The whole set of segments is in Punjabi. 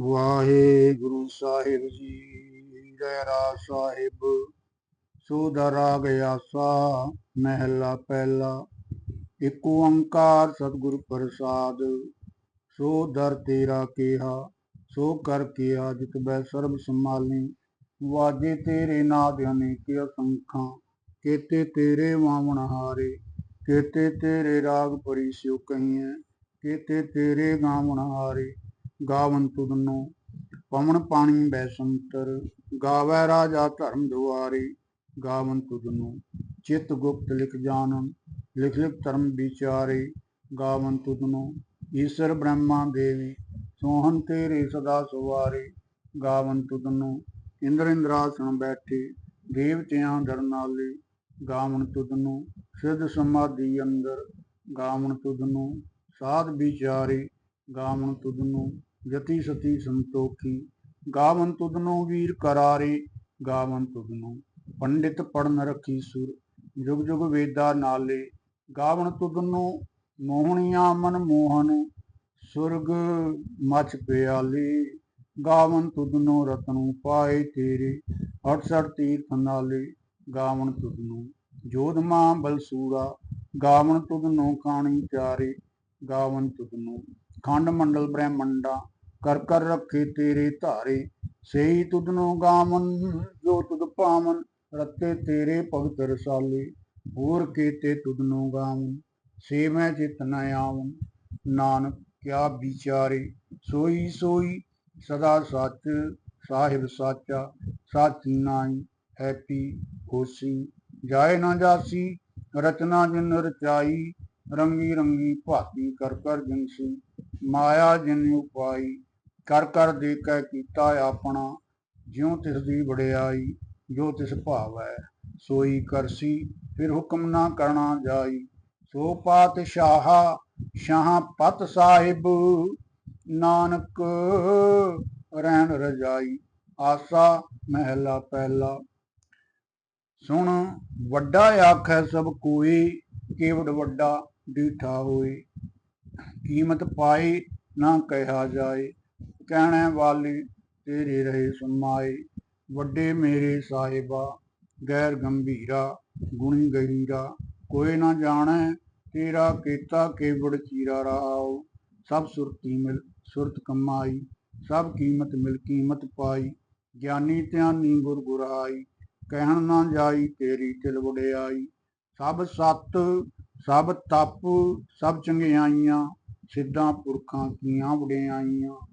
ਵਾਹਿਗੁਰੂ ਸਾਹਿਬ ਜੀ ਰਹਿਰਾ ਸਾਹਿਬ। ਸੋਧਾ ਰਾਗ ਆਸਾ, ਮਹਿਲਾ ਪਹਿਲਾ। ਇੱਕ ਓੰਕਾਰ ਸਤਿਗੁਰ ਪ੍ਰਸਾਦ, ਸੋ ਦਰ ਤੇਰਾ ਕਿਹਾ, ਸੋ ਕਰ ਕੀਆ ਜਿਤ ਬੈ ਸਰਬ ਸੰਭਾਲੀ। ਵਾਜੇ ਤੇਰੇ ਨਾਦ ਅਨੇਕ ਅਸੰਖਾਂ, ਕੇਤੇ ਤੇਰੇ ਵਾਵਣ ਹਾਰੇ, ਕੇਤੇ ਤੇਰੇ ਰਾਗ ਪਰੀ ਸਿਉ ਕਹੀਐ, ਕੇਤੇ ਤੇਰੇ ਗਾਵਣ ਹਾਰੇ। ਗਾਵੰਤੁ ਤੁਧਨੋ, ਪਵਨ ਪਾਣੀ ਬੈਸੰਤਰ, ਗਾਵੈ ਰਾਜਾ ਧਰਮ ਦੁਆਰੇ, ਗਾਵਨ ਤੁਧਨੋ, ਚਿਤ ਗੁਪਤ ਲਿਖ ਜਾਣਨ, ਲਿਖ ਲਿਖ ਧਰਮ ਵਿਚਾਰੇ, ਗਾਵਨ ਤੁਧਨੋ, ਈਸ਼ਰ ਬ੍ਰਹਮਾ ਦੇਵੀ ਸੋਹਨ ਤੇਰੇ ਸਦਾ ਸਵਾਰੇ, ਗਾਵਨ ਤੁਧਨੋ, ਇੰਦਰ ਇੰਦਰਾਸਣ ਬੈਠੇ ਦੇਵਤਿਆਂ ਦਰਨਾਲੇ, ਗਾਵਨ ਤੁਧਨੋ, ਸਿੱਧ ਸਮਾਧੀ ਅੰਦਰ, ਗਾਵਨ ਤੁਧਨੋ, ਸਾਧ ਵਿਚਾਰੇ, ਗਾਵਨ ਤੁਧਨੋ ਜਤੀ ਸਤੀ ਸੰਤੋਖੀ, ਗਾਵਨ ਤੁਧਨੋ ਵੀਰ ਕਰਾਰੇ, ਗਾਵਨ ਤੁਧਨੋ ਪੰਡਿਤ ਪੜਨ ਰੱਖੀ ਸੁਰ, ਜੁਗ ਜੁਗ ਵੇਦਾ ਨਾਲੇ, ਗਾਵਨ ਤੁਧਨੋ ਮੋਹਣੀਆਂ ਮਨ ਮੋਹਨ, ਸੁਰਗ ਮਚ ਪਿਆਲੇ, ਗਾਵਨ ਤੁਧਨੋ ਰਤਨੂ ਪਾਏ ਤੇਰੇ 68 ਤੀਰਥ ਨਾਲੇ, ਗਾਵਨ ਤੁਧਨੋ ਜੋਧਮਾ ਬਲਸੂਰਾ, ਗਾਵਨ ਤੁਧਨੋ ਕਾਣੀ ਪਿਆਰੇ, ਗਾਵਨ ਤੁਧਨੋ ਖੰਡ ਮੰਡਲ ਬ੍ਰਹਮੰਡਾ, ਕਰ ਕਰ ਰੱਖੇ ਤੇਰੇ ਧਾਰੇ, ਸਈ ਤੁਧਨੋ ਗਾਵਨ, ਜੋ ਤੁਧ ਪਾਵਨ, ਰਤੇ ਤੇਰੇ ਭਗਤ ਰਸਾਲੇ, ਹੋਰ ਕੀਤੇ ਤੁਧਨੋ ਗਾਵਨ, ਸੇ ਮੈਂ ਚਿਤ ਨ ਆਵਨ, ਨਾਨਕ ਕਿਆ ਵਿਚਾਰੇ, ਸੋਈ ਸੋਈ ਸਦਾ ਸੱਚ, ਸਾਹਿਬ ਸਾਚਾ, ਸੱਚ ਨਾਈ ਹੈਪੀ ਹੋਸੀ, ਜਾਏ ਨਾ ਜਾਸੀ, ਰਚਨਾ ਜਿਨ ਰਚਾਈ, ਰੰਗੀ ਰੰਗੀ ਭਾਤੀ ਕਰ ਕਰ ਜਿਨਸੀ ਮਾਇਆ ਜਿਨ ਉਪਾਈ ਕਰ ਕਰ ਦੇ ਕੈ ਕੀਤਾ ਆਪਣਾ, ਜਿਉ ਤਿਸ ਦੀ ਵਡਿਆਈ, ਜੋ ਤਿਸ ਭਾਵੈ, ਸੋਈ ਕਰਸੀ, ਫਿਰ ਹੁਕਮ ਨਾ ਕਰਨਾ ਜਾਈ। ਸੋ ਪਾਤਸ਼ਾਹਾ, ਸ਼ਾਹ ਪਤ ਸਾਹਿਬ, ਨਾਨਕ ਰਹਿਣ ਰਜਾਈ, ਆਸਾ ਮਹਿਲਾ ਪਹਿਲਾ। ਸੁਣ, ਵੱਡਾ ਆਖੈ ਸਭ ਕੋਈ, ਕੇਵੜ ਵੱਡਾ ਡੀਠਾ ਹੋਏ। ਕੀਮਤ ਪਾਈ ਨਾ ਕਹਿਆ ਜਾਏ। ਕਹਿਣੇ ਵਾਲੀ ਤੇਰੇ ਰਹੇ ਸਮਾਏ ਵੱਡੇ ਮੇਰੇ ਸਾਹਿਬਾ, ਗੈਰ ਗੰਭੀਰਾ, ਗੁਣੀ ਗਹੀਰਾ। ਕੋਈ ਨਾ ਜਾਣੈ ਤੇਰਾ ਕੀਤਾ ਕੇਵੜ ਚੀਰਾ ਰਹਾਉ ਸਭ ਸੁਰਤੀ ਮਿਲ, ਸੁਰਤ ਕਮਾਈ। ਸਭ ਕੀਮਤ ਮਿਲ, ਕੀਮਤ ਪਾਈ। ਗਿਆਨੀ ਧਿਆਨੀ ਗੁਰ ਗੁਰਾਈ। ਕਹਿਣ ਨਾ ਜਾਈ ਤੇਰੀ ਤਿਲ ਵਡਿਆਈ। ਸਭ ਸਤ, ਸਭ ਤਪ, ਸਭ ਚੰਗਿਆਈਆਂ। ਸਿੱਧਾਂ ਪੁਰਖਾਂ ਕੀਆਂ ਵਡਿਆਈਆਂ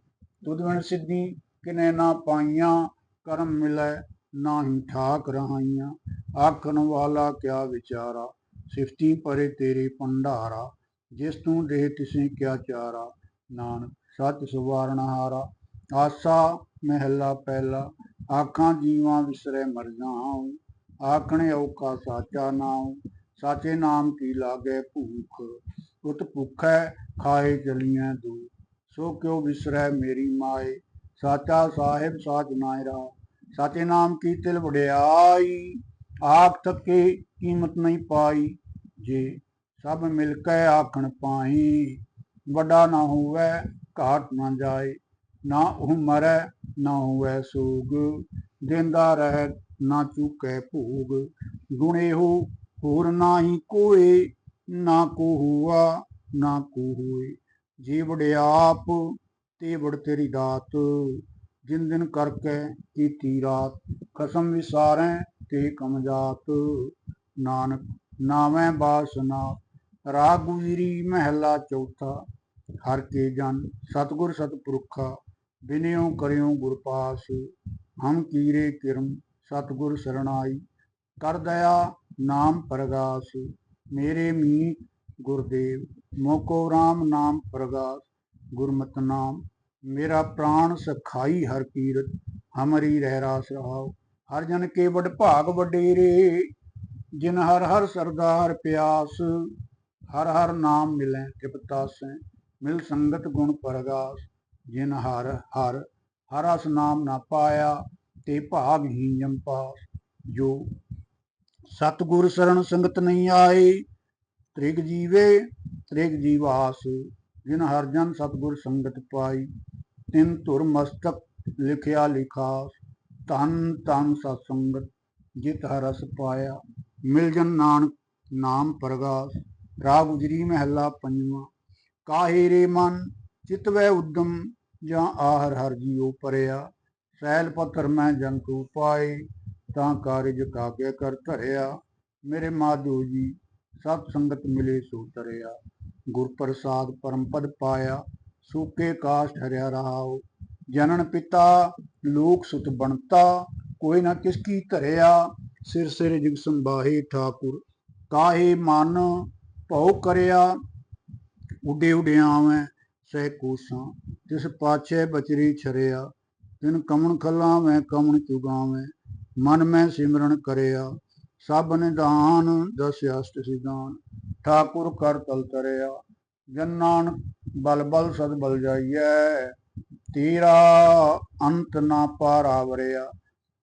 ਤੁਧ ਬਿਨ ਸਿੱਧੀ ਕਿਨੇ ਨਾ ਪਾਈਆਂ, ਕਰਮ ਮਿਲੈ ਨਾਹੀ ਠਾਕ ਰਹਾਈਆਂ। ਆਖਣ ਵਾਲਾ ਕਿਆ ਵਿਚਾਰਾ, ਸਿਫਤੀ ਪਰੇ ਤੇਰੇ ਭੰਡਾਰਾ। ਜਿਸ ਤੂੰ ਦੇ ਤਿਸੇ ਕਿਆ ਚਾਰਾ। ਨਾਨਕ, ਸੱਚ ਸੁਵਾਰਨ ਹਾਰਾ। ਆਸਾ ਮਹਿਲਾ ਪਹਿਲਾ, ਆਖਾਂ ਜੀਵਾਂ ਵਿਸਰੇ ਮਰ ਜਾਉ। ਆਖਣੇ ਔਕਾ ਸਾਚਾ ਨਾਉ। ਸਾਚੇ ਨਾਮ ਕੀ ਲਾਗੇ ਭੂਖ। ਉਤ ਭੁਖੈ ਖਾਏ ਚਲੀਆਂ ਦੂ। ਸੋ ਕਿਉ ਵਿਸਰੈ ਮੇਰੀ ਮਾਏ, ਸਾਚਾ ਸਾਹਿਬ, ਸਾਚ ਨਾਇਰਾ, ਸਾਚੇ ਨਾਮ ਕੀ ਤਿਲ ਵਡਿਆਈ ਆਖ ਥਕੇ ਕੀਮਤ ਨਹੀਂ ਪਾਈ, ਜੇ ਸਭ ਮਿਲ ਕੇ ਆਖਣ ਪਾਈ, ਵੱਡਾ ਨਾ ਹੋਵੇ, ਘਾਟ ਨਾ ਜਾਏ, ਨਾ ਉਹ ਮਰੈ, ਨਾ ਹੋਵੇ ਸੋਗ, ਦਿੰਦਾ ਰਹਿ ਨਾ ਚੁਕੇ ਭੋਗ, ਗੁਣੇ ਹੋ ਹੋਰ ਨਾਹੀ ਕੋਏ ਨਾ ਕੋ ਹੁਆ, ਨਾ ਕੋ ਹੋਏ। ਜੇ ਵੜਿਆਪ ਤੇ ਵੜ ਤੇਰੀ ਦਾਤ। ਜਿਨ ਦਿਨ ਕਰਕੇ ਕੀਤੀ ਰਾਤ, ਕਸਮ ਵਿਸਾਰੈ ਤੇ ਕਮਜਾਤ ਨਾਨਕ ਨਾਵੇਂ ਬਾਸਨਾ ਰਾਗਵੀਰੀ ਮਹਿਲਾ ਚੌਥਾ। ਹਰ ਕੇ ਜਨ, ਸਤਗੁਰ ਸਤਪੁਰਖਾ ਬਿਨਿਉ ਕਰਿਓ ਗੁਰ ਪਾਸ। ਹਮ ਕੀਰੇ ਕਿਰਮ, ਸਤਗੁਰ ਸਰਣਾਈ, ਕਰ ਦਇਆ ਨਾਮ ਪ੍ਰਗਾਸ ਮੇਰੇ ਮੀਤ ਗੁਰਦੇਵ, ਮੋਕੋ RAM ਨਾਮ ਪ੍ਰਗਾਸ, ਗੁਰਮਤਿ ਨਾਮ। ਮੇਰਾ ਪ੍ਰਾਣ ਸਖਾਈ ਹਰ ਕੀਰਤ, ਹਮਰੀ ਰਹਿ ਰਾਸ ਰਹਾਉ। ਹਰ ਜਨ ਕੇ ਵਡ ਭਾਗ ਵਡੇਰੇ, ਜਿਨ ਹਰ ਹਰ ਸਰਦਾ ਹਰ ਪਿਆਸ। ਹਰ ਹਰ ਨਾਮ ਮਿਲੈ ਤ੍ਰਿਪਤਾਸੈ ਮਿਲ ਸੰਗਤ ਗੁਣ ਪ੍ਰਗਾਸ। ਜਿਨ ਹਰ ਹਰ ਹਰਸ ਨਾਮ ਨਾ ਪਾਇਆ, ਤੇ ਭਾਗ ਹੀ ਜੰਪਾਸ। ਜੋ ਸਤਗੁਰ ਸਰਣ ਸੰਗਤ ਨਹੀਂ ਆਏ, ਤ੍ਰਿਗ ਜੀਵੇ, ਤ੍ਰਿਗ ਜੀਵਾਸ, ਜਿਨ ਹਰ ਜਨ ਸਤਗੁਰ ਸੰਗਤ ਪਾਈ, ਤਿਨ ਧੁਰ ਮਸਤਕ ਲਿਖਿਆ ਲਿਖਾਸ ਤਨ ਤਨ ਸਤ ਸੰਗਤ ਜਿਤ ਹਰਸ ਪਾਇਆ, ਮਿਲ ਜਨ ਨਾਨਕ ਨਾਮ ਪ੍ਰਗਾਸ, ਰਾਗ ਉਜਰੀ ਮਹਿਲਾ ਪੰਜਵਾਂ, ਕਾਹੇ ਰੇ ਮਨ ਚਿਤਵੈ ਉਦਮ, ਜਾਂ ਆਹਰ ਹਰ ਜੀਉ ਪਰਿਆ, ਸੈਲ ਪੱਤਰ ਮੈਂ ਜੰਤੂ ਪਾਏ ਤਾਂ ਕਾਰਜ ਕਾਕੇ ਕਰ ਧਰਿਆ। ਮੇਰੇ ਮਾਧੋ ਜੀ, ਸਭ ਸੰਗਤ ਮਿਲੇ ਸੋ ਤਰਿਆ। ਗੁਰ ਪ੍ਰਸਾਦ ਪਰਮ ਪਦ ਪਾਇਆ, ਸੂਕੇ ਕਾਸ਼ ਠਰਿਆ ਰਹਾਉ ਜਨਨ ਪਿਤਾ, ਲੋਕ ਸੁਤ ਬਣਤਾ, ਕੋਈ ਨਾ ਕਿਸ ਕੀ ਧਰਿਆ। ਸਿਰ ਸਿਰ ਜਗ ਸੰਭਾਹੇ ਠਾਕੁਰ, ਕਾਹੇ ਮਨ ਭਉ ਕਰਿਆ। ਉਡੇ ਉਡਿਆਵੇਂ ਸਹਿ ਕੋਸਾਂ, ਤਿਸ ਪਾਛੇ ਬਚਰੀ ਛਰਿਆ। ਤਿਨ ਕਮਣ ਖੱਲਾ ਮੈਂ ਕਮਣ ਚੁਗਾਵੇਂ ਮਨ ਮੈਂ ਸਿਮਰਨ ਕਰਿਆ, ਸਭ ਨਿਦਾਨ ਦਸ ਸਿਧਾਨ ਠਾਕੁਰ ਕਰ ਤਲ ਤਰਿਆ, ਜਨ ਬਲ ਬਲ ਸਦ ਬਲ ਜਾਈਐ, ਤੇਰਾ ਅੰਤ ਨਾ ਪਾਰਾਵਰਿਆ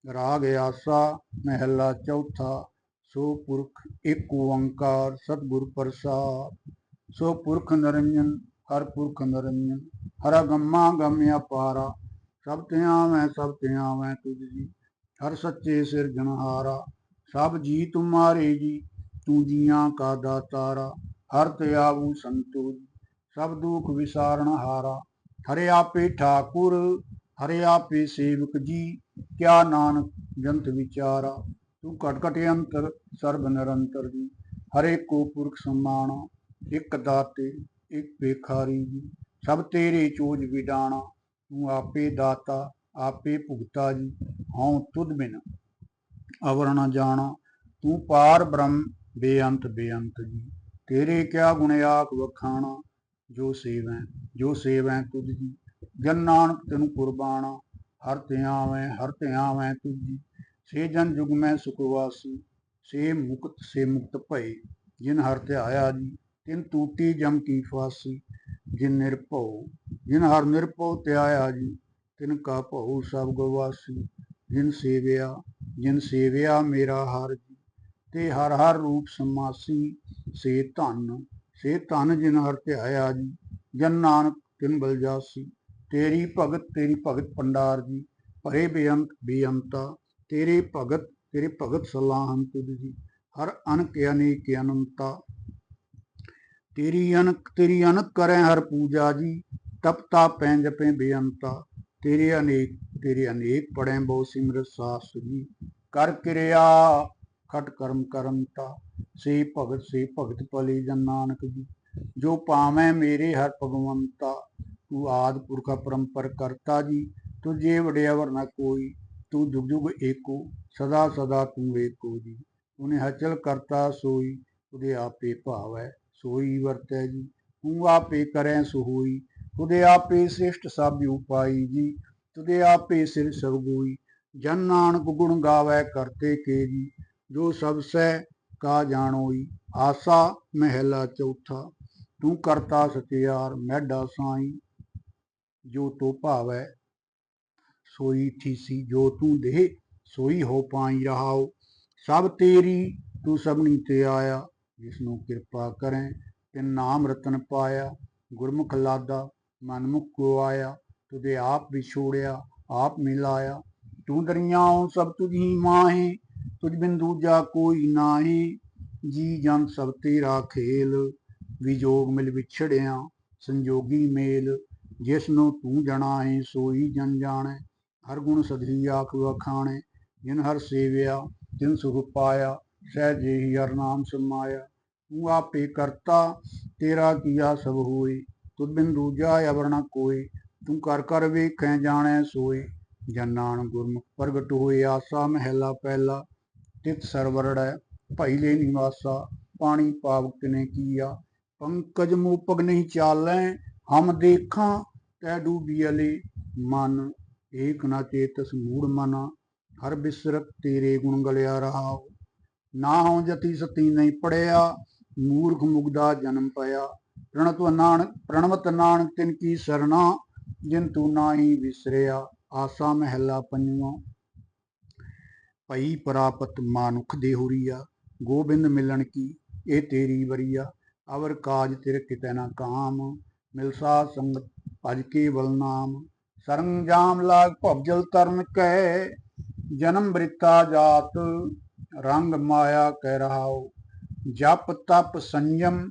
ਰਾਗ ਆਸਾ ਮਹਿਲਾ ਚੌਥਾ, ਸੋ ਪੁਰਖ ਏਕ ਓੰਕਾਰ ਸਤਿਗੁਰ ਪ੍ਰਸਾਦ, ਸੋ ਪੁਰਖ ਨਿਰੰਜਨ ਹਰ ਪੁਰਖ ਨਿਰੰਜਨ ਹਰ ਗੰਮਾ ਗਮਿਆ ਪਾਰਾ, ਸਭ ਤੇ ਆਵੈ, ਸਭ ਤੇ ਆਵੈ ਤੁਝ ਜੀ। ਹਰ ਸੱਚੇ ਸਿਰਜਣਹਾਰਾ ਸਭ ਜੀ ਤੁਮਾਰੇ ਜੀ, ਤੂੰ ਜੀਆਂ ਕਾ ਦਾਤਾਰਾ, ਹਰ ਤੇ ਆਵੂ ਜੀ ਸਭ ਦੁਖ ਵਿਸਾਰਣ ਹਾਰਾ, ਹਰੇ ਆਪੇ ਠਾਕੁਰ, ਹਰੇ ਆਪੇ ਸੇਵਕ ਜੀ, ਕਿਆ ਨਾਨਕ ਜੰਤ ਵਿਚਾਰਾ, ਤੂੰ ਘਟ ਘਟ ਅੰਤਰ, ਸਰਬ ਨਿਰੰਤਰ ਜੀ, ਹਰੇ ਕੋ ਪੁਰਖ ਸਮਾਣਾ, ਇਕ ਦਾਤੇ, ਇਕ ਭੇਖਾਰੀ ਜੀ, ਸਭ ਤੇਰੇ ਚੋਜ ਵਿਡਾਣਾ, ਤੂੰ ਆਪੇ ਦਾਤਾ ਆਪੇ ਭੁਗਤਾ ਜੀ, ਹਉ ਤੁਧ ਬਿਨ। ਅਵਰ ਨ ਜਾਣਾ, ਤੂੰ ਪਾਰ ਬ੍ਰਹਮ, ਬੇਅੰਤ ਬੇਅੰਤ ਜੀ। ਤੇਰੇ ਕਿਆ ਗੁਣ ਆਖ ਵਖਾਣਾ, ਜੋ ਸੇਵੈ ਜੋ ਸੇਵੈ ਤੁਧ ਜੀ। ਜਨ ਨਾਨਕ ਤੈਨੂੰ ਕੁਰਬਾਨਾ ਹਰ ਤੇ ਆਵੈ, ਹਰ ਤੇ ਆਵੈ ਤੁਧ ਜੀ। ਸੇ ਜਨ ਜੁਗ ਮੈਂ ਸੁਖਵਾਸੀ ਸੇ ਮੁਕਤ ਸੇ ਮੁਕਤ ਭਏ। ਜਿਨ ਹਰ ਧਿਆਇਆ ਜੀ, ਤਿਨ ਟੂਟੀ ਜਮ ਕੀ ਫਾਸੀ। ਜਿਨ ਨਿਰਭਉ, ਜਿਨ ਹਰ ਨਿਰਭਉ ਧਿਆਇਆ ਜੀ ਤਿਨ ਕਾ ਭਉ ਸਭ ਗਵਾਸੀ ਜਿਨ ਸੇਵਿਆ ਜਿਨ ਸੇਵਿਆ ਮੇਰਾ ਹਰ ਜੀ। ਤੇ ਹਰ ਹਰ ਰੂਪ ਸਮਾਸੀ, ਸੇ ਧਨ ਸੇ ਧਨ ਜਿਨ ਹਰ ਧਿਆਇਆ ਜੀ। ਜਨ ਨਾਨਕ ਤਿਨ ਬਲ ਜਾਸੀ, ਤੇਰੀ ਭਗਤ ਤੇਰੀ ਭਗਤ ਪੰਡਾਰ ਜੀ। ਭਰੇ ਬੇਅੰਤ ਬੇਅੰਤਾ, ਤੇਰੇ ਭਗਤ ਤੇਰੇ ਭਗਤ ਸਲਾਹਨ ਤੁਧ ਜੀ। ਹਰ ਅਨਕ ਅਨੇਕ ਅਨੰਤਾ, ਤੇਰੀ ਅਨਕ ਤੇਰੀ ਅਨਕ ਕਰੈ ਹਰ ਪੂਜਾ ਜੀ। ਤਪਤਾ ਪੈਂ ਜਪੇ ਬੇਅੰਤਾ ਤੇਰੇ ਅਨੇਕ ਤੇਰੇ ਅਨੇਕ ਪੜੈ ਬਹੁ ਸਿਮਰਤ ਸਾਸ ਜੀ ਕਰ ਕਿਰਿਆ, ਖਟ ਕਰਮ ਕਰਮਤਾ ਸੇ ਭਗਤ ਸੇ ਭਗਤ ਭਲੇ ਜਨ ਨਾਨਕ ਜੀ। ਜੋ ਪਾਵੈ ਮੇਰੇ ਹਰ ਭਗਵੰਤਾ, ਤੂੰ ਆਦ ਪੁਰਖਾ ਪਰੰਪਰ ਕਰਤਾ ਜੀ। ਤੁਝੇ ਵਡਿਆਵਰ ਨਾ ਕੋਈ, ਤੂੰ ਜੁਗ ਜੁਗ ਏਕੋ, ਸਦਾ ਸਦਾ ਤੂੰ ਏਕੋ ਜੀ। ਉਹਨੇ ਹਚਲ ਕਰਤਾ ਸੋਈ, ਉਹਦੇ ਆਪੇ ਭਾਵ ਹੈ ਸੋਈ ਵਰਤੈ ਜੀ। ਤੂੰ ਆਪੇ ਕਰੈ ਸੋ ਹੋਈ ਤੁਦੇ ਆਪੇ ਸ੍ਰਿਸ਼ਟ ਸਭ ਉਪਾਈ ਜੀ ਤੁਦੇ ਆਪੇ ਸਿਰ ਸਗੋਈ ਜਨ ਨਾਨਕ ਗੁਣ ਗਾਵੈ ਕਰਤੇ ਕੇ ਜੀ ਜੋ ਸਭ ਸਹਿ ਕਾ ਜਾਣੋਈ। ਆਸਾ ਮਹਿਲਾ ਚੌਥਾ, ਤੂੰ ਕਰਤਾ ਸਤਿਆਰ ਮੈਡਾ ਸਾਈ। ਜੋ ਤੋ ਭਾਵੈ, ਸੋਈ ਥੀਸੀ ਜੋ ਤੂੰ ਦੇ ਸੋਈ ਹੋ ਪਾਈ ਰਹਾਓ ਸਭ ਤੇਰੀ, ਤੂੰ ਸਭਨੀ ਤੇ ਆਇਆ। ਜਿਸ ਨੂੰ ਕਿਰਪਾ ਕਰੈ ਤੇ ਨਾਮ ਰਤਨ ਪਾਇਆ। ਗੁਰਮੁਖ ਲਾਦਾ ਮਨਮੁਖ ਕੋ ਆਇਆ, ਤੁਦੇ ਆਪ ਵਿਛੋੜਿਆ ਆਪ ਮਿਲਾਇਆ ਤੂੰ ਦਰਿਆਉ ਸਭ ਤੁਝੀ ਮਾਹੀ, ਤੁਝ ਬਿਨ ਦੂਜਾ ਕੋਈ ਨਾਹੀ। ਜੀ ਜਨ ਸਭ ਤੇਰਾ ਖੇਲ ਵਿਜੋਗ ਮਿਲ ਵਿਛੜਿਆ, ਸੰਜੋਗੀ ਮੇਲ। ਜਿਸ ਨੂੰ ਤੂੰ ਜਣਾਏ ਸੋਈ ਜਨ ਜਾਣੈ। ਹਰ ਗੁਣ ਸਦਰੀ ਆਖ ਵਖਾਣੇ। ਜਿਨ ਹਰ ਸੇਵਿਆ, ਤਿਨ ਸੁਖ ਪਾਇਆ, ਸਹਿ ਜਿਹੀ ਹਰ ਨਾਮ ਸਮਾਇਆ। ਤੂੰ ਆਪੇ ਕਰਤਾ, ਤੇਰਾ ਕੀਆ ਸਭ ਹੋਏ। ਤੁਧ ਬਿਨ ਦੂਜਾ ਅਵਰ ਕੋਈ ਤੂੰ ਕਰ ਕਰ ਵੇਖੈ ਜਾਣੈ ਸੋਈ ਜਨ ਨਾਨਕ ਗੁਰਮੁਖ ਪ੍ਰਗਟ ਹੋਏ, ਆਸਾ ਮਹਿਲਾ ਪਹਿਲਾ ਤਿਤ ਸਰਵਰੜੈ ਭਾਈ ਲੈ ਨਿਵਾਸਾ। ਪਾਣੀ ਪਾਵਕ ਨੇ ਕੀਆ, ਪੰਕਜ ਮੂਪਗ ਨਹੀਂ ਚਾਲੈ, ਹਮ ਦੇਖਾਂ ਤੈ ਡੂਬੀਅਲੇ ਮਨ ਏਕ ਨਾ ਚੇਤਸ ਮੂੜ ਮਨਾ, ਹਰ ਬਿਸਰਕ ਤੇਰੇ ਗੁਣ ਗਲਿਆ ਰਹਾਉ। ਨਾ ਹਉ ਜਤੀ ਸਤੀ ਨਹੀਂ ਪੜਿਆ, ਮੂਰਖ ਮੁਗਦਾ ਜਨਮ ਪਾਇਆ ਪ੍ਰਣਤ ਨਾਨਕ ਪ੍ਰਣਵਤ ਨਾਨਕ ਤਿਨ ਕੀ ਸਰਣਾ, ਜਿਨ ਤੂੰ ਨਾਹੀ ਵਿਸਰਿਆ। ਆਸਾ ਮਹਿਲਾ ਪੰਜਵਾਂ। ਭਈ ਪ੍ਰਾਪਤ ਮਾਨੁਖ ਦੇ ਗੋਬਿੰਦ ਮਿਲਣ ਕੀ, ਇਹ ਤੇਰੀ ਵਰੀਆ। ਅਵਰ ਕਾਜ ਤਿਰ ਕਿਤੈ ਨਾ ਕਾਮ, ਮਿਲਸਾ ਸੰਗਤ ਭਜ ਕੇ ਬਲ ਨਾਮ। ਸਰੰਜਾਮ ਲਾਗ ਭਵਜਲ ਤਰਨ ਕੈ, ਜਨਮ ਬ੍ਰਿਤਾ ਜਾਤ ਰੰਗ ਮਾਇਆ ਕਹਿ ਰਹਾਉ। ਜਪ ਤਪ ਸੰਜਮ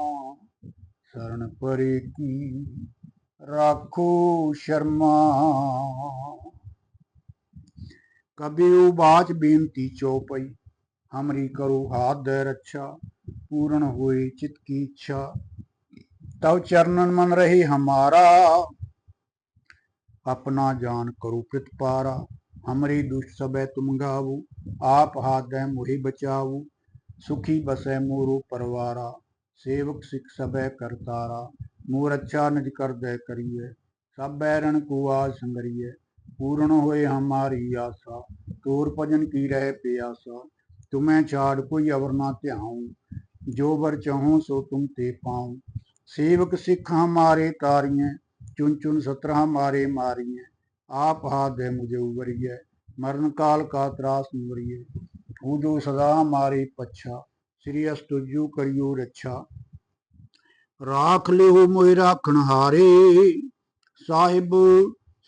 ਸਰਨ ਪਰੇ ਕੀ ਰਾਖੋ ਸ਼ਰਮਾ। ਕਬਿਉ ਬਾਚ ਬੇਨਤੀ ਚੋਪਈ, ਹਮਰੀ ਕਰੋ ਹਾਦ ਦੇ ਰੱਛਾ, ਪੂਰਨ ਹੋਏ ਚਿਤ ਕੀ ਇੱਛਾ। ਤਵ ਚਰਨਨ ਮਨ ਰਹੀ ਹਮਾਰਾ, ਆਪਣਾ ਜਾਨ ਕਰੋ ਪ੍ਰਿਤ ਪਾਰਾ। ਹਮਰੀ ਦੁਸ਼ ਸਬੈ ਤੁਮ ਗਾਵੂ, ਆਪ ਹਾਦ ਦੇ ਮੋਹੀ ਬਚਾਵੂ, ਸੁਖੀ ਬਸੈ ਮੋਰੋ ਪਰਵਾਰਾ। ਸੇਵਕ ਸਿੱਖ ਸਭੈ ਕਰਤਾਰਾ ਮੋਰ ਅੱਛਾ ਨਿਜ ਕਰਦੈ ਕਰੀਏ ਸਭ ਐਰਣ ਕੋ ਆਜ ਸੰਗਰੀਏ ਪੂਰਨ ਹੋਏ ਹਮਾਰੀ ਆਸਾ, ਤੋਰ ਭਜਨ ਕੀ ਰਹਿ ਪਿਆਸਾ, ਤੁਮੈ ਛਾੜ ਕੋਈ ਅਵਰ ਨਾ ਧਿਆਉ, ਜੋ ਵਰ ਚਾਹੋ ਸੋ ਤੁਮ ਤੇ ਪਾਉ, ਸੇਵਕ ਸਿੱਖ ਹਮਾਰੇ ਤਾਰੀਏ ਚੁਨ ਚੁਨ ਸਤਰ ਹਮਾਰੇ ਮਾਰੀਏ ਆਪ ਹਾਦੇ ਮੁਝ ਉਵਰੀਏ ਮਰਨ ਕਾਲ ਕਾ ਤਰਾਸ ਨਿਵਰੀਏ ਹੂ ਜੋ ਸਦਾ ਹਮਾਰੇ ਪੱਛਾ ਸ੍ਰੀ ਅਸਤੁਜੂ ਕਰਿਓ ਰੱਛਾ। ਰਾਖ ਲਿਓ ਮੋਇ ਰਾਖਣ ਹਾਰੇ, ਸਾਹਿਬ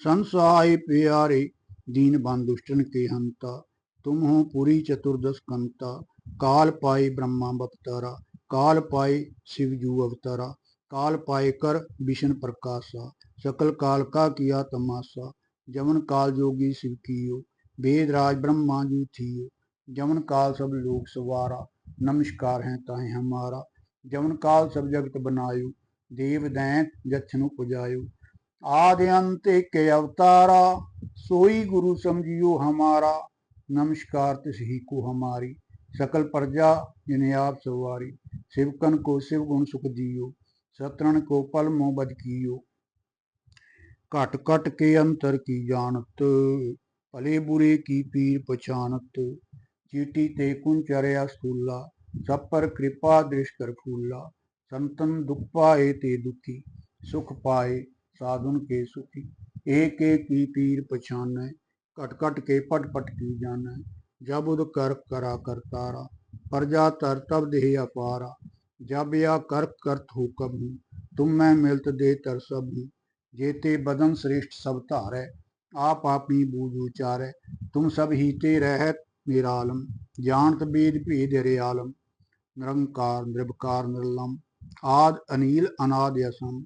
ਸੰਸਾਏ ਪਿਆਰੇ, ਦੀਨ ਬੰਦੁਸ਼ਟਨ ਕੇ ਹੰਤਾ, ਤੁਮ ਹੋ ਪੂਰੀ ਚਤੁਰਦਸ ਕੰਤਾ, ਕਾਲ ਪਾਏ ਬ੍ਰਹਮਾ ਬਪਤਾਰਾ, ਕਾਲ ਪਾਈ ਸ਼ਿਵ ਜੂ ਅਵਤਾਰਾ, ਕਾਲ ਪਾਏ ਕਰ ਵਿਸ਼ਨ ਪ੍ਰਕਾਸ਼ਾ, ਸਕਲ ਕਾਲ ਕਾ ਕੀਆ ਤਮਾਸਾ ਜਮਨ ਕਾਲ ਜੋਗੀ ਸ਼ਿਵ ਕੀਓ, ਵੇਦ ਰਾਜ ਬ੍ਰਹਮਾ ਜੂ ਥੀਓ ਜਮਨ ਕਾਲ ਸਭ ਲੋਕ ਸਵਾਰਾ ਨਮਸਕਾਰ ਹੈ ਤਾਹੇ ਹਮਾਰਾ, ਜਵਨ ਕਾਲ ਸਭ ਜਗਤ ਬਨਾਇਓ, ਦੇਵ ਦੈਂਤ ਜਛਨੂ ਪੁਜਾਇਓ। ਆਦਿ ਅੰਤ ਇੱਕ ਅਵਤਾਰਾ, ਸੋਈ ਗੁਰੂ ਸਮਝਿਓ ਹਮਾਰਾ, ਨਮਸਕਾਰ ਤਿਸ ਹੀ ਕੋ ਹਮਾਰੀ, ਸਕਲ ਪ੍ਰਜਾ ਜਿਨੇ ਆਪ ਸਵਾਰੀ ਸਿਵਕਨ ਕੋ ਸਿਵ ਗੁਣ ਸੁਖ ਦਿਓ ਸਤਰਣ ਕੋ ਪਲ ਮੋ ਬਦ ਕੀਓ। ਘਟ ਘਟ ਕੇ ਅੰਤਰ ਕੀ ਜਾਣਤ, ਭਲੇ ਬੁਰੇ ਕੀ ਪੀਰ ਪਛਾਨਤ ਚੀਟੀ ਤੇ ਕੁੰਚਰਿਆ ਸਤੂਲਾ ਸਭ ਪਰ ਕਿਰਪਾ ਦ੍ਰਿਸ਼ ਕਰ ਫੂਲਾ ਸੰਤਨ ਦੁਖ ਪਾਏ ਤੇ ਦੁਖੀ ਸੁਖ ਪਾਏ ਸਾਧੁਨ ਕੇ ਸੁਖੀ ਏਕ ਏਕ ਕੀ ਪੀਰ ਪਛਾਨੈ ਘਟ ਘਟ ਕੇ ਪਟ ਪਟ ਕੀ ਜਾਣੈ ਜਬ ਉਦ ਕਰ ਕਰਾ ਕਰਤਾਰਾ ਪ੍ਰਜਾ ਤਰ ਤਬ ਦੇਹ ਅਪਾਰਾ ਜਬ या कर करत हो कब हूँ तुम मैं मिलत दे तर सब हूँ जेते बदन श्रेष्ठ सब धारै आप आपी बूझ उचारै तुम सब हीते रहत ਮੇਰਾ ਆਲਮ ਜਾਣਤ ਬੀਜ ਭੀ ਰੇ ਆਲਮ, ਨਿਰੰਕਾਰ ਨਿਰਭਕਾਰ ਨਿਰਲਮ, ਆਦ ਅਨੀਲ, ਅਨਾਦ ਅਸਮ।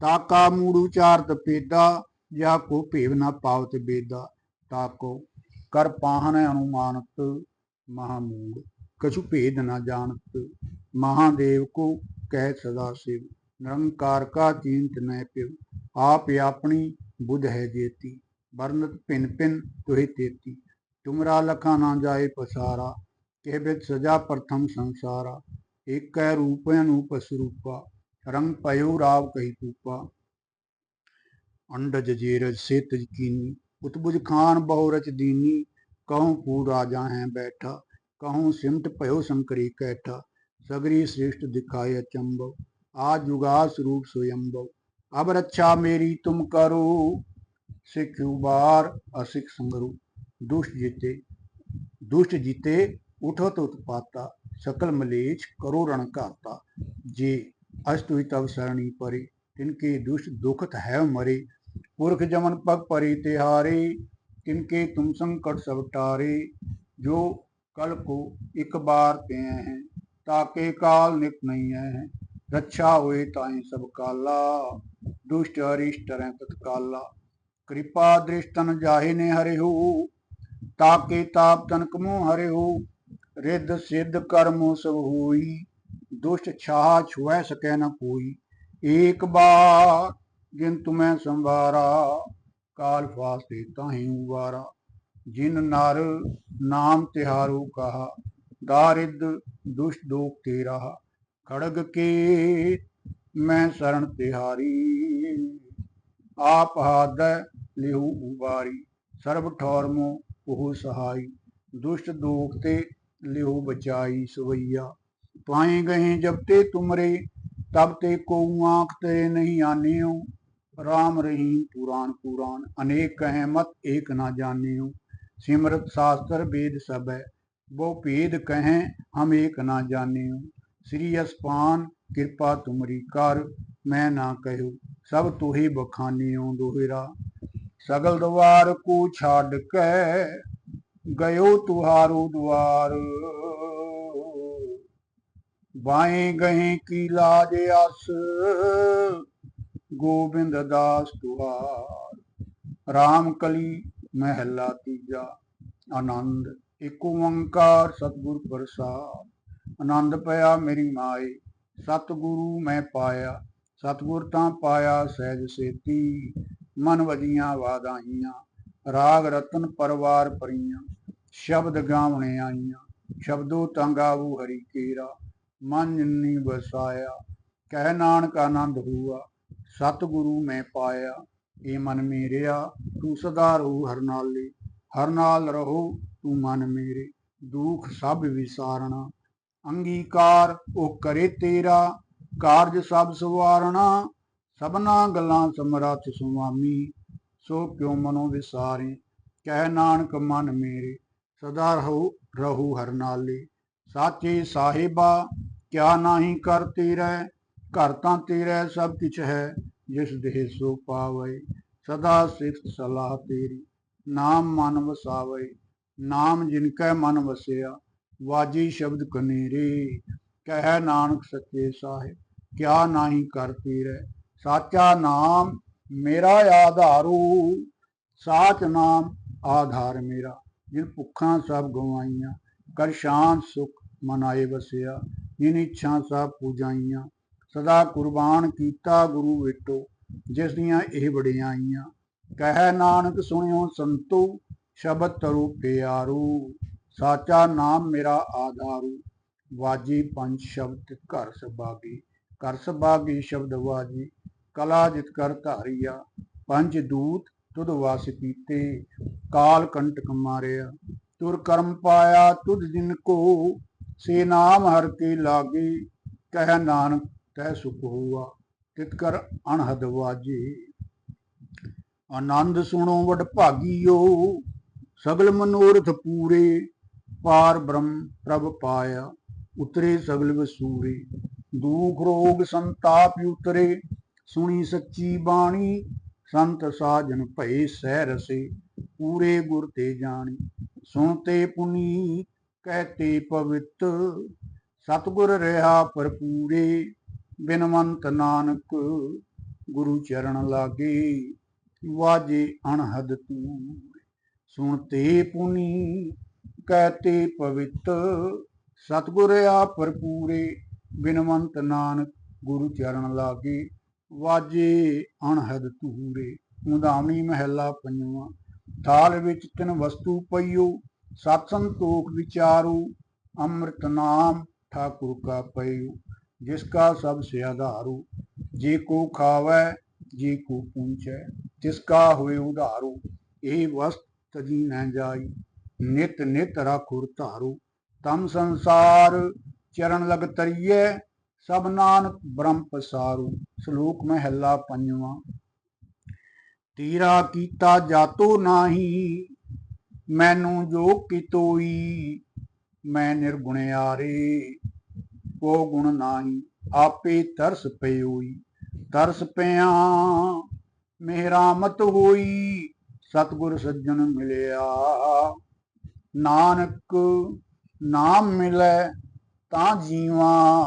ਤਾਕਾ ਮੂੜ ਉਚਾਰਤ ਪੇਦਾ ਜਾ ਕੋ ਭੇਵ ਨਾ ਪਾਵਤ ਬੇਦਾ। ਤਾਕੋ ਕਰ ਪਾਹਨ ਅਨੁਮਾਨਤ ਮਹਾਮੂੜ ਕਛੁ ਭੇਦ ਨਾ ਜਾਣਤ ਮਹਾਦੇਵ ਕੋ ਕਹਿ ਸਦਾ ਸਿਵ। ਨਿਰੰਕਾਰ ਕਾ ਚਿੰਤ ਨੈ ਪਿਵ, ਆਪ ਆਪਣੀ ਬੁੱਧ ਹੈ ਜੇਤੀ। ਵਰਨਤ ਭਿੰਨ ਭਿੰਨ ਤੁਹੇ ਤੇਤੀ। तुमरा लखा ना जाए पसारा कह बिद सजा प्रथम संसारा एक कै रूप अनूप स्वरूपा रंग पयो राव कही कूपा अंडज जेरज से तज कीनी उतबुज खान बहु रच दीनी कहूँ पू राजा है बैठा कहूँ सिमट पयो शंकरी कैठा सगरी श्रेष्ठ दिखाए अचंबव आज युगा स्वरूप स्वयंभव अब रक्षा मेरी तुम करो सिख उबार असिख संगरु दुष्ट जीते दुष्ट जीते उठो तो उत्पाता सकल मलेच करो रण घाता जे अस्तु तब सरणी परे तिनके दुष्ट दुखत है मरे पुरख जमन पग परे तिहारे तिनके तुम संकट सब टारे जो कल को एक बार पे हैं ताके काल निक नहीं है रक्षा हुए ताई सब काला दुष्ट अरिष्ट रह तत्काला कृपा दृष्टन जाहि ने हरे हो ਤਾਕੇ ਤਾਪ ਤਨਕ ਮੋ ਹੋ ਰਿੱਧ ਸਿੱਧ ਕਰਮ ਸਭ ਹੋਈ, ਦੁਸ਼ਟ ਛਾ ਛੁਐ ਸਕੈ ਨ ਕੋਈ। ਏਕ ਬਾਰ ਜਿਨ ਤੁਮੈ ਸੰਵਾਰਾ, ਕਾਲ ਫਾਸਤੇ ਤਾਹੀ ਉਵਾਰਾ। ਜਿਨ ਨਰ ਨਾਮ ਤਿਹਾਰੂ ਕਹਾ ਦਾਰਿਦ ਦੁਸ਼ ਦੋਖ ਤੇ ਰਹਾ ਖੜਗ ਕੇ ਮੈਂ ਸਰਣ ਤਿਹਾਰੀ, ਆਪ ਹਾਦੈ ਲਿਹੂ ਉਬਾਰੀ ਸਰਬ ਠੌਰ ਮੋ ਉਹ ਸਹਾਈ। ਦੁਸ਼ਟ ਦੋਖ ਤੇ ਲਿਹੂ ਬਚਾਈ ਸਵਈਆ। ਪਾਏ ਗਏ ਜਬ ਤੇ ਤੁਮਰੇ, ਤਬ ਤੇ ਕੋ ਆਂਖ ਤੇ ਨਹੀਂ ਆਨਿਓ। ਰਾਮ ਰਹੀਮ ਪੁਰਾਨ ਪੁਰਾਨ ਅਨੇਕ ਕਹੈ ਮਤ ਏਕ ਨਾ ਜਾਣਿਓ। ਸਿਮਰਤ ਸ਼ਾਸਤਰ ਵੇਦ ਸਭ ਹੈ ਬਹੁ ਭੇਦ ਕਹੈ ਹਮ ਏਕ ਨਾ ਜਾਣਿਓ। ਸ੍ਰੀ ਅਸਪਾਨ, ਕਿਰਪਾ ਤੁਮਰੀ ਕਰ, ਮੈਂ ਨਾ ਕਹਿਓ ਸਭ ਤੋਹੀ ਬਖਾਨਿਓ ਦੋਹਿਰਾ। ਸਗਲ ਦਵਾਰ ਕੋ ਛੱਡ ਕੇ ਗਇਓ ਤੁਹਾਰੋ ਦਵਾਰ। ਬਾਏ ਗਏ ਕੀ ਲਾਜ ਅਸ, ਗੋਬਿੰਦ ਦਾਸ ਤੁਹਾਰ ਰਾਮ ਕਲੀ ਮਹਿਲਾ ਤੀਜਾ, ਆਨੰਦ, ਏਕ ਓੰਕਾਰ ਸਤਿਗੁਰ ਪ੍ਰਸਾਦ। ਆਨੰਦ ਪਿਆ ਮੇਰੀ ਮਾਏ, ਸਤਿਗੁਰੂ ਮੈਂ ਪਾਇਆ, ਸਤਿਗੁਰ ਤਾਂ ਪਾਇਆ ਸਹਿਜ ਸੇਤੀ। ਮਨ ਵਜੀਆਂ ਵਾਦਾਹੀਆਂ ਰਾਗ ਰਤਨ ਪਰਵਾਰ ਪਰੀਆਂ, ਸ਼ਬਦ ਗਾਵਣੇ ਆਈਆਂ। ਸ਼ਬਦੋ ਤੰਗਾਵੂ ਹਰੀ ਕੇਰਾ, ਮਨ ਜਿਨੀ ਵਸਾਇਆ। ਕਹਿ ਨਾਨਕ ਆਨੰਦ ਹੁਆ, ਸਤਿਗੁਰੂ ਮੈਂ ਪਾਇਆ। ਇਹ ਮਨ ਮੇਰਿਆ, ਤੂੰ ਸਦਾ ਰਹੂ ਹਰ ਨਾਲੇ। ਹਰ ਨਾਲ ਰਹੋ ਤੂੰ ਮਨ ਮੇਰੇ। ਦੁਖ ਸਭ ਵਿਸਾਰਣਾ। ਅੰਗੀਕਾਰ ਉਹ ਕਰੇ ਤੇਰਾ। ਕਾਰਜ ਸਭ ਸਵਾਰਣਾ। ਸਭਨਾ ਗੱਲਾਂ ਸਮਰੱਥ ਸੁਆਮੀ, ਸੋ ਕਿਉ ਮਨੋ ਵਿਸਾਰੇ, ਕਹਿ ਨਾਨਕ ਮਨ ਮੇਰੇ, ਸਦਾ ਰਹੂ ਰਹੂ ਹਰ ਨਾਲੇ। ਸਾਚੇ ਸਾਹਿਬਾ, ਕਿਆ ਨਾਹੀ ਕਰ ਤੇਰੇ, ਘਰ ਤਾਂ ਤੇਰੇ ਸਭ ਕਿਛ ਹੈ, ਜਿਸ ਦੇਹ ਸੋ ਪਾਵੇ, ਸਦਾ ਸਿਫਤ ਸਲਾਹ ਤੇਰੀ। ਨਾਮ ਮਨ ਵਸਾਵੇ, ਨਾਮ ਜਿਨ ਕੈ ਮਨ ਵਸਿਆ, ਵਾਜੀ ਸ਼ਬਦ ਕਨੇਰੇ। ਕਹਿ ਨਾਨਕ ਸੱਚੇ ਸਾਹਿਬ, ਕਿਆ ਨਾਹੀ ਕਰ ਤੇਰੇ ਸਾਚਾ ਨਾਮ ਮੇਰਾ ਆਧਾਰੂ, ਸਾਚ ਨਾਮ ਆਧਾਰ ਮੇਰਾ। ਜਿਨ ਭੁੱਖਾਂ ਸਭ ਗਵਾਈਆਂ, ਕਰ ਸ਼ਾਂਤ ਸੁਖ ਮਨਾਏ ਵਸਿਆ। ਜਿਨ ਇੱਛਾ ਸਭ ਪੂਜਾਈਆਂ, ਸਦਾ ਕੁਰਬਾਨ ਕੀਤਾ ਗੁਰੂ ਵਿਟੋ, ਜਿਸ ਦੀਆਂ ਇਹ ਵਡਿਆਈਆਂ ਕਹਿ ਨਾਨਕ ਸੁਣਿਓ ਸੰਤੋ, ਸ਼ਬਦ ਤਰੂ ਪਿਆਰੂ। ਸਾਚਾ ਨਾਮ ਮੇਰਾ ਆਧਾਰੂ, ਵਾਜੀ ਪੰਜ ਸ਼ਬਦ ਘਰ ਸਭਾਗੀ ਘਰ ਸਭਾਗੀ ਸ਼ਬਦ ਵਾਜੀ ਕਲਾ ਜਿਤ ਕਰ ਧਾਰੀਆ, ਪੰਜ ਦੂਤ ਤੁਧ ਵਾਸ ਕੀਤੇ, ਕਾਲ ਕੰਟਕ ਮਾਰਿਆ ਤੁਰ ਕਰਮ ਪਾਇਆ ਤੁਧ ਜਿਨ ਕੋ, ਸੇ ਨਾਮ ਹਰ ਕੇ ਲਾਗੇ, ਕਹਿ ਨਾਨਕ ਤੈ ਸੁਖ ਹੋਆ, ਤਿਤ ਕਰ ਅਣਹਦ ਵਾਜੇ। ਆਨੰਦ ਸੁਣੋ ਵਡ ਭਾਗੀਓ, ਸਗਲ ਮਨੋਰਥ ਪੂਰੇ, ਪਾਰ ਬ੍ਰਹਮ ਪ੍ਰਭ ਪਾਇਆ, ਉਤਰੇ ਸਗਲ ਵਸੂਰੇ। ਦੁਖ ਰੋਗ ਸੰਤਾਪ ਉਤਰੇ ਸੁਣੀ ਸੱਚੀ ਬਾਣੀ, ਸੰਤ ਸਾਜਨ ਭਏ ਸਹਿ ਰਸੇ ਪੂਰੇ ਗੁਰ ਤੇ ਜਾਣੀ। ਸੁਣਤੇ ਪੁਨੀ ਕਹਤੇ ਪਵਿੱਤ, ਸਤਗੁਰ ਰਹਾ ਭਰਪੂਰੇ, ਬਿਨਵੰਤ ਨਾਨਕ, ਗੁਰੂ ਚਰਨ ਲਾਗੇ, ਵਾਜੇ ਅਣਹਦ ਤੂੰ ਸੁਣਤੇ ਪੁਨੀ ਕਹਤੇ ਪਵਿੱਤ, ਸਤਗੁਰ ਆ ਭਰਪੂਰੇ, ਬਿਨਵੰਤ ਨਾਨਕ, ਗੁਰੂ ਚਰਨ ਲਾਗੇ। ਵਾਜੇ ਅਣਹਦ ਤੂਰੇ ਮੁਦਾਮਣੀ ਮਹਿਲਾ ਪੰਜਵਾਂ। ਥਾਲ ਵਿੱਚ ਤਿੰਨ ਵਸਤੂ ਪਈਓ, ਸਤ ਸੰਤੋਖ ਵਿਚਾਰੂ, ਅੰਮ੍ਰਿਤ ਨਾਮ ਠਾਕੁਰ ਕਾ ਪਈਓ ਜਿਸ ਕਾ ਸਭ ਸੇ ਆਧਾਰੂ। ਜੇ ਕੋ ਖਾਵੈ, ਜੇ ਕੋ ਪੂੰਚੈ ਤਿਸ ਕਾ ਹੋਏ ਉਧਾਰੂ। ਇਹ ਵਸਤ ਤਜੀ ਨਾ ਜਾਈ, ਨਿਤ ਨਿਤ ਰਾਖੁਰ ਧਾਰੂ। ਤਮ ਸੰਸਾਰ ਚਰਨ ਲਗ ਤਰੀਏ ਸਭ ਨਾਨਕ ਬ੍ਰਹਮ ਪਸਾਰੂ, ਸ਼ਲੋਕ ਮਹਿਲਾ ਪੰਜਵਾਂ। ਤੀਰਾ ਕੀਤਾ ਜਾਤੋ ਨਾਹੀ, ਮੈਨੂੰ ਜੋ ਕੀਤੋਈ ਮੈਂ ਨਿਰਗੁਣਿਆਰੇ ਕੋ ਗੁਣ ਨਾਹੀ, ਆਪੇ ਤਰਸ ਪਇਓਈ ਤਰਸ ਪਿਆ ਮਿਹਰਾਮਤ ਹੋਈ, ਸਤਗੁਰ ਸੱਜਣ ਮਿਲਿਆ। ਨਾਨਕ ਨਾਮ ਮਿਲੈ ਤਾਂ ਜੀਵਾ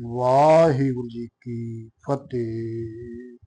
ਵਾਹਿਗੁਰੂ ਜੀ ਕੀ ਫਤਿਹ।